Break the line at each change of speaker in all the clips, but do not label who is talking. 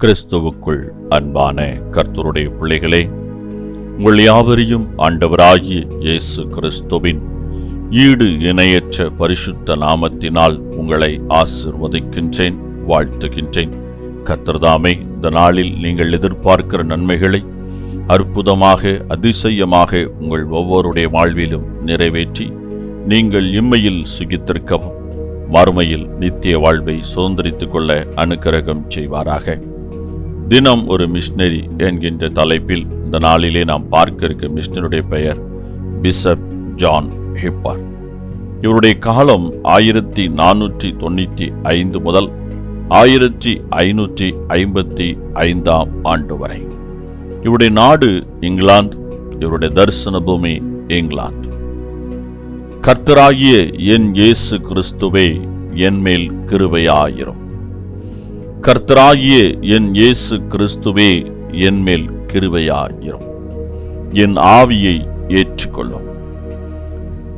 கிறிஸ்துவுக்குள் அன்பான கர்த்தருடைய பிள்ளைகளே உங்கள் யாவரையும் ஆண்டவராகிய இயேசு கிறிஸ்துவின் ஈடு இணையற்ற பரிசுத்த நாமத்தினால் உங்களை ஆசிர்வதிக்கின்றேன் வாழ்த்துகின்றேன். கர்த்தர்தாமே இந்த நாளில் நீங்கள் எதிர்பார்க்கிற நன்மைகளை அற்புதமாக அதிசயமாக உங்கள் ஒவ்வொருடைய வாழ்விலும் நிறைவேற்றி நீங்கள் இம்மையில் சுகித்திருக்கவும் மறுமையில் நித்திய வாழ்வை சுதந்திரித்துக் கொள்ள அனுக்கிரகம் செய்வாராக. தினம் ஒரு மிஷினரி என்கின்ற தலைப்பில் இந்த நாளிலே நாம் பார்க்க இருக்க மிஷினருடைய பெயர் பிஷப் ஜான் ஹிப்பர். இவருடைய காலம் ஆயிரத்தி நானூற்றி தொண்ணூற்றி ஐந்து முதல் ஆயிரத்தி ஐநூற்றி ஐம்பத்தி ஐந்தாம் ஆண்டு வரை. இவருடைய நாடு இங்கிலாந்து இவருடைய தரிசன பூமி இங்கிலாந்து. கர்த்தராகிய என் இயேசு கிறிஸ்துவே என் மேல் கிருபையாயிரும். கர்த்தராகிய என் இயேசு கிறிஸ்துவே என் மேல் கிருபையாயிரும். என் ஆவியை ஏற்றுக்கொள்ளும்.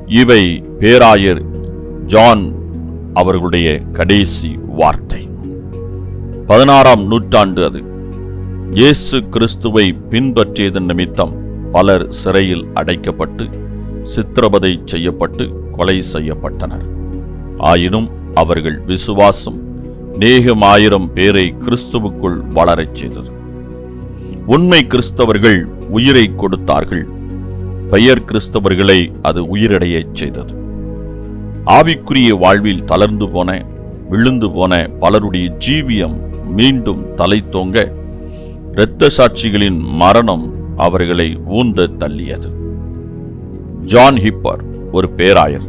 இவை பேராயர் ஜான் அவர்களுடைய கடைசி வார்த்தை. பதினாறாம் நூற்றாண்டு அது. இயேசு கிறிஸ்துவை பின்பற்றியதன் நிமித்தம் பலர் சிறையில் அடைக்கப்பட்டு சித்திரவதை செய்யப்பட்டு கொலை செய்யப்பட்டனர். ஆயினும் அவர்கள் விசுவாசம் அநேகம் ஆயிரம் பேரை கிறிஸ்துவுக்குள் வளரச் செய்தது. உண்மை கிறிஸ்தவர்கள் உயிரை கொடுத்தார்கள். பெயர் கிறிஸ்தவர்களை அது உயிரடையச் செய்தது. ஆவிக்குரிய வாழ்வில் தளர்ந்து போன விழுந்து போன பலருடைய ஜீவியம் மீண்டும் தலை தோங்க இரத்த சாட்சிகளின் மரணம் அவர்களை ஊந்த தள்ளியது. ஜான் ஹிப்பர் ஒரு பேராயர்.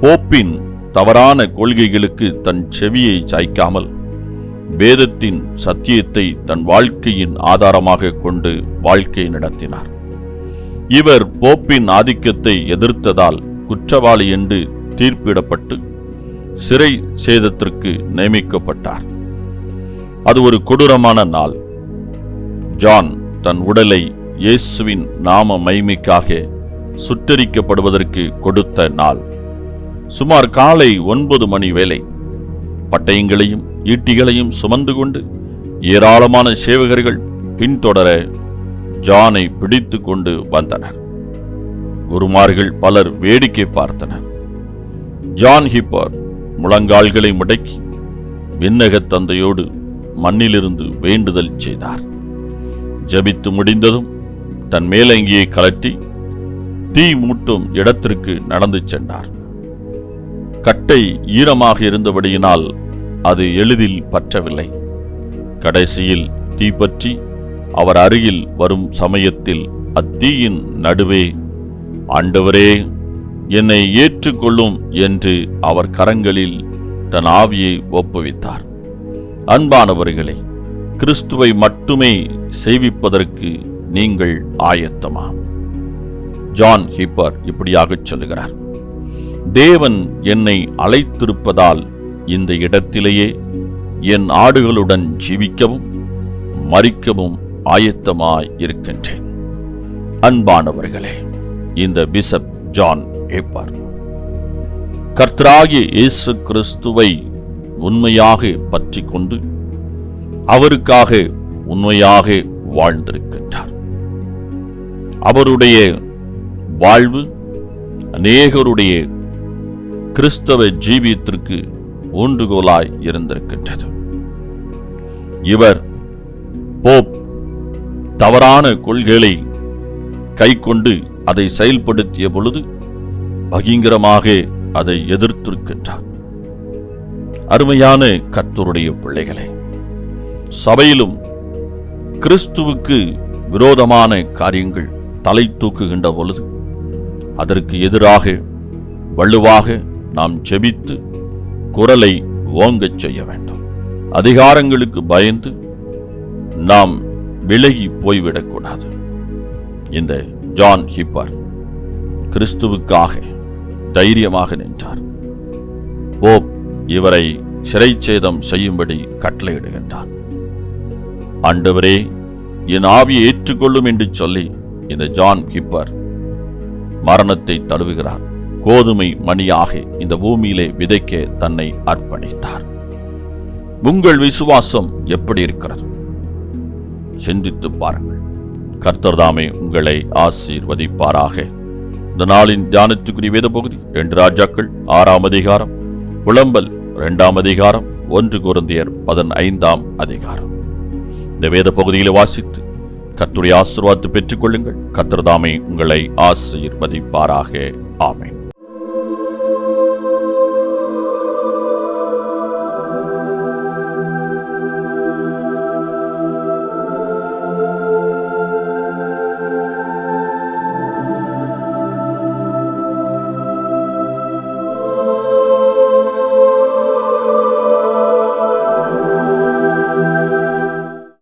போப்பின் தவறான கொள்கைகளுக்கு தன் செவியை சாய்க்காமல் வேதத்தின் சத்தியத்தை தன் வாழ்க்கையின் ஆதாரமாக கொண்டு வாழ்க்கை நடத்தினார். இவர் போப்பின் ஆதிக்கத்தை எதிர்த்ததால் குற்றவாளி என்று தீர்ப்பிடப்பட்டு சிறை சேதத்திற்கு நியமிக்கப்பட்டார். அது ஒரு கொடூரமான நாள். ஜான் தன் உடலை இயேசுவின் நாம மைமைக்காக சுட்டரிக்கப்படுவதற்கு கொடுத்த நாள். சுமார் காலை ஒன்பது மணி வேலை பட்டயங்களையும் ஈட்டிகளையும் சுமந்து கொண்டு ஏராளமான சேவகர்கள் பின்தொடர ஜானை பிடித்து கொண்டு வந்தனர். குருமார்கள் பலர் வேடிக்கை பார்த்தனர். ஜான் ஹிப்பர் முழங்கால்களை முடக்கி விண்ணகத் தந்தையோடு மண்ணிலிருந்து வேண்டுதல் செய்தார். ஜபித்து முடிந்ததும் தன் மேலங்கியை கலட்டி தீ மூட்டும் இடத்திற்கு நடந்து சென்றார். கட்டை ஈரமாக இருந்தபடியினால் அது எளிதில் பற்றவில்லை. கடைசியில் தீப்பற்றி அவர் அருகில் வரும் சமயத்தில் அத்தீயின் நடுவே ஆண்டவரே என்னை ஏற்றுக்கொள்ளும் என்று அவர் கரங்களில் தன் ஆவியை ஒப்புவித்தார். அன்பானவர்களே கிறிஸ்துவை மட்டுமே செய்விப்பதற்கு நீங்கள் ஆயத்தமா? ஜான் ஹிப்பர் இப்படியாகச் சொல்லுகிறார். தேவன் என்னை அழைத்திருப்பதால் இந்த இடத்திலேயே என் ஆடுகளுடன் ஜீவிக்கவும் மறிக்கவும் ஆயத்தமாய் இருக்கின்றேன் அன்பானவர்களே இந்த பிஷப் ஜான் ஏப்பார் கர்த்தராகிய இயேசு கிறிஸ்துவை உண்மையாக பற்றி கொண்டு அவருக்காக உண்மையாக வாழ்ந்திருக்கின்றார். அவருடைய வாழ்வு அநேகருடைய கிறிஸ்தவ ஜீவியத்திற்கு ஊண்டுகோலாய் இருந்திருக்கின்றது. இவர் போப் தவறான கொள்கைகளை கைக்கொண்டு அதை செயல்படுத்திய பொழுது பகிங்கரமாக அதை எதிர்த்திருக்கின்றார். அருமையான கத்தருடைய பிள்ளைகளே சபையிலும் கிறிஸ்துவுக்கு விரோதமான காரியங்கள் தலை தூக்குகின்ற பொழுது அதற்கு எதிராக வலுவாக நாம் ஜெபித்து குரலை ஓங்கச் செய்ய வேண்டும். அதிகாரங்களுக்கு பயந்து நாம் விலகி போய்விடக்கூடாது. இந்த ஜான் ஹிப்பர் கிறிஸ்துவுக்காக தைரியமாக நின்றார். போப் இவரை சிறைச்சேதம் செய்யும்படி கட்டளையிடுகின்றார் ஆண்டவரே என் ஆவியை ஏற்றுக்கொள்ளும் என்று சொல்லி இந்த ஜான் ஹிப்பர் மரணத்தை தழுவுகிறார். கோதுமை மணியாக இந்த பூமியிலே விதைக்க தன்னை அர்ப்பணித்தார். உங்கள் விசுவாசம் எப்படி இருக்கிறது? சிந்தித்து பாருங்கள். கர்த்தர்தாமே உங்களை ஆசீர்வதிப்பாராக. இந்த நாளின் தியானத்துக்குரிய வேத பகுதி ரெண்டு ராஜாக்கள் ஆறாம் அதிகாரம் புலம்பல் இரண்டாம் அதிகாரம் ஒன்று குருந்தியர் பதினைந்தாம் அதிகாரம். இந்த வேத பகுதியில் வாசித்து கத்துடைய ஆசீர்வாதத்தை பெற்றுக்கொள்ளுங்கள். கத்திரதாமை உங்களை ஆசீர்வதிப்பாராக. ஆமேன்.